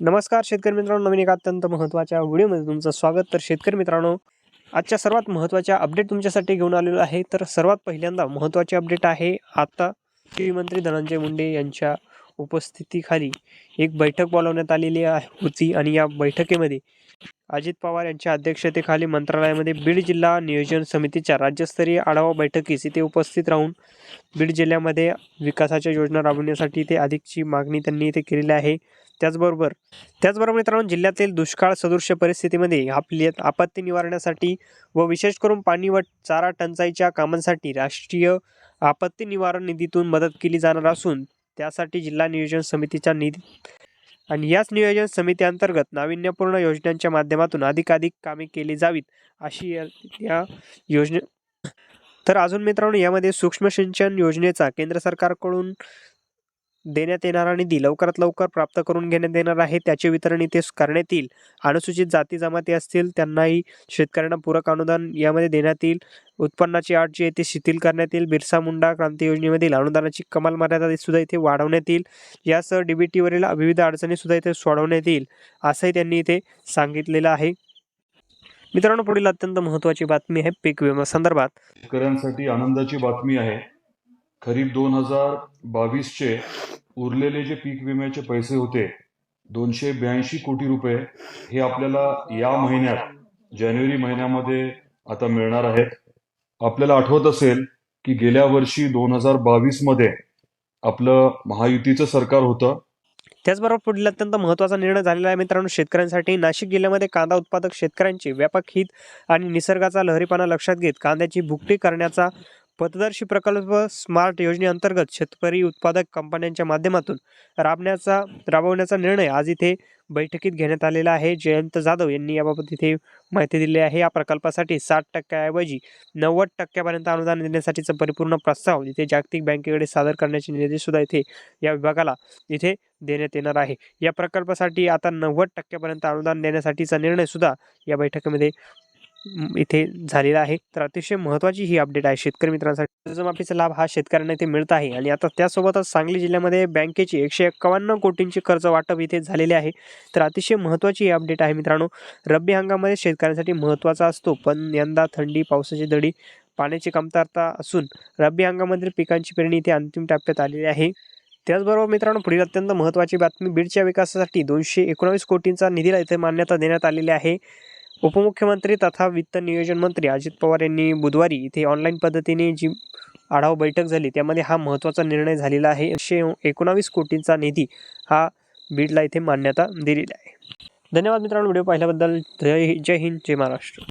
नमस्कार शेतकरी मित्रांनो नवीन एका अत्यंत महत्त्वाच्या व्हिडिओमध्ये तुमचं स्वागत. तर शेतकरी मित्रांनो आजच्या सर्वात महत्त्वाच्या अपडेट तुमच्यासाठी घेऊन आलेलो आहे. तर सर्वात पहिल्यांदा महत्त्वाचे अपडेट आहे आता. कृषी मंत्री धनंजय मुंडे यांच्या उपस्थितीखाली एक बैठक बोलावण्यात आलेली होती आणि या बैठकीमध्ये अजित पवार यांच्या अध्यक्षतेखाली मंत्रालयामध्ये बीड जिल्हा नियोजन समितीच्या राज्यस्तरीय आढावा बैठकीस इथे उपस्थित राहून बीड जिल्ह्यामध्ये विकासाच्या योजना राबवण्यासाठी ते अधिकची मागणी त्यांनी इथे केलेली आहे. त्याचबरोबर त्याचबरोबर मित्रांनो जिल्ह्यातील दुष्काळ सदृश्य परिस्थितीमध्ये आपली आपत्ती निवारण्यासाठी व विशेष करून पाणी व चारा टंचाईच्या कामांसाठी राष्ट्रीय आपत्ती निवारण निधीतून मदत केली जाणार असून त्यासाठी जिल्हा नियोजन समितीचा निधी आणि याच नियोजन समितीअंतर्गत नाविन्यपूर्ण योजनांच्या माध्यमातून अधिकाधिक कामे केली जावीत अशी या योजने तर अजून मित्रांनो यामध्ये सूक्ष्म सिंचन योजनेचा केंद्र सरकारकडून देण्यात येणारा निधी लवकरात लवकर प्राप्त करून घेण्यात येणार आहे. त्याचे वितरण इथे करण्यात येईल. अनुसूचित जाती जमाती असतील त्यांनाही शेतकऱ्यांना पूरक अनुदान यामध्ये देण्यात येईल. उत्पन्नाची आठ जी आहे ती शिथिल करण्यात येईल. बिरसा मुंडा क्रांती योजनेमधील अनुदानाची कमाल मर्यादा सुद्धा इथे वाढवण्यात येईल. यासह डीबीटीवरील विविध अडचणी सुद्धा इथे सोडवण्यात येईल असंही त्यांनी इथे सांगितलेलं आहे. मित्रांनो पुढील अत्यंत महत्त्वाची बातमी आहे पीक विमा संदर्भात. शेतकऱ्यांसाठी आनंदाची बातमी आहे. खरीप दोन हजार बावीसचे उरलेले जे पीक विम्याचे पैसे होते दोनशे ब्याऐंशी कोटी रुपये हे आपल्याला या महिन्यात जानेवारी महिन्यामध्ये आता मिळणार आहेत. आपल्याला आठवत असेल की गेल्या वर्षी दोन हजार बावीसमध्ये आपलं महायुतीचं सरकार होतं. त्याचबरोबर पुढील अत्यंत महत्त्वाचा निर्णय झालेला आहे मित्रांनो शेतकऱ्यांसाठी. नाशिक जिल्ह्यामध्ये कांदा उत्पादक शेतकऱ्यांचे व्यापक हित आणि निसर्गाचा लहरीपणा लक्षात घेत कांद्याची भुकटी करण्याचा पथदर्शी प्रकल्प स्मार्ट योजनेअंतर्गत शेतकरी उत्पादक कंपन्यांच्या माध्यमातून राबण्याचा राबवण्याचा निर्णय आज इथे बैठकीत घेण्यात आलेला आहे. जयंत जाधव यांनी याबाबत इथे माहिती दिली आहे. या प्रकल्पासाठी साठ टक्क्याऐवजी नव्वद टक्क्यापर्यंत अनुदान देण्यासाठीचा परिपूर्ण प्रस्ताव इथे जागतिक बँकेकडे सादर करण्याचे निर्देशसुद्धा इथे या विभागाला इथे देण्यात येणार आहे. या प्रकल्पासाठी आता नव्वद टक्क्यापर्यंत अनुदान देण्यासाठीचा निर्णयसुद्धा या बैठकीमध्ये इथे झालेला आहे. तर अतिशय महत्त्वाची ही अपडेट आहे शेतकरी मित्रांसाठी. कर्जमाफीचा लाभ हा शेतकऱ्यांना इथे मिळत आहे. आणि आता त्यासोबतच सांगली जिल्ह्यामध्ये बँकेची एकशे एक्कावन्न कोटींची कर्ज वाटप इथे झालेले आहे. तर अतिशय महत्त्वाची ही अपडेट आहे मित्रांनो. रब्बी हंगामामध्ये शेतकऱ्यांसाठी महत्त्वाचा असतो. पण यंदा थंडी पावसाची दडी पाण्याची कमतरता असून रब्बी हंगामातील पिकांची पेरणी इथे अंतिम टप्प्यात आलेली आहे. त्याचबरोबर मित्रांनो पुढील अत्यंत महत्त्वाची बातमी बीडच्या विकासासाठी दोनशे एकोणावीस कोटींचा निधीला इथे मान्यता देण्यात आलेली आहे. उपमुख्यमंत्री तथा वित्त नियोजन मंत्री अजित पवार यांनी बुधवारी इथे ऑनलाईन पद्धतीने जी आढावा बैठक झाली त्यामध्ये हा महत्त्वाचा निर्णय झालेला आहे. एकशे एकोणावीस कोटींचा निधी हा बीडला इथे मान्यता दिलेली आहे. धन्यवाद मित्रांनो व्हिडिओ पाहिल्याबद्दल. जय जय हिंद जय महाराष्ट्र.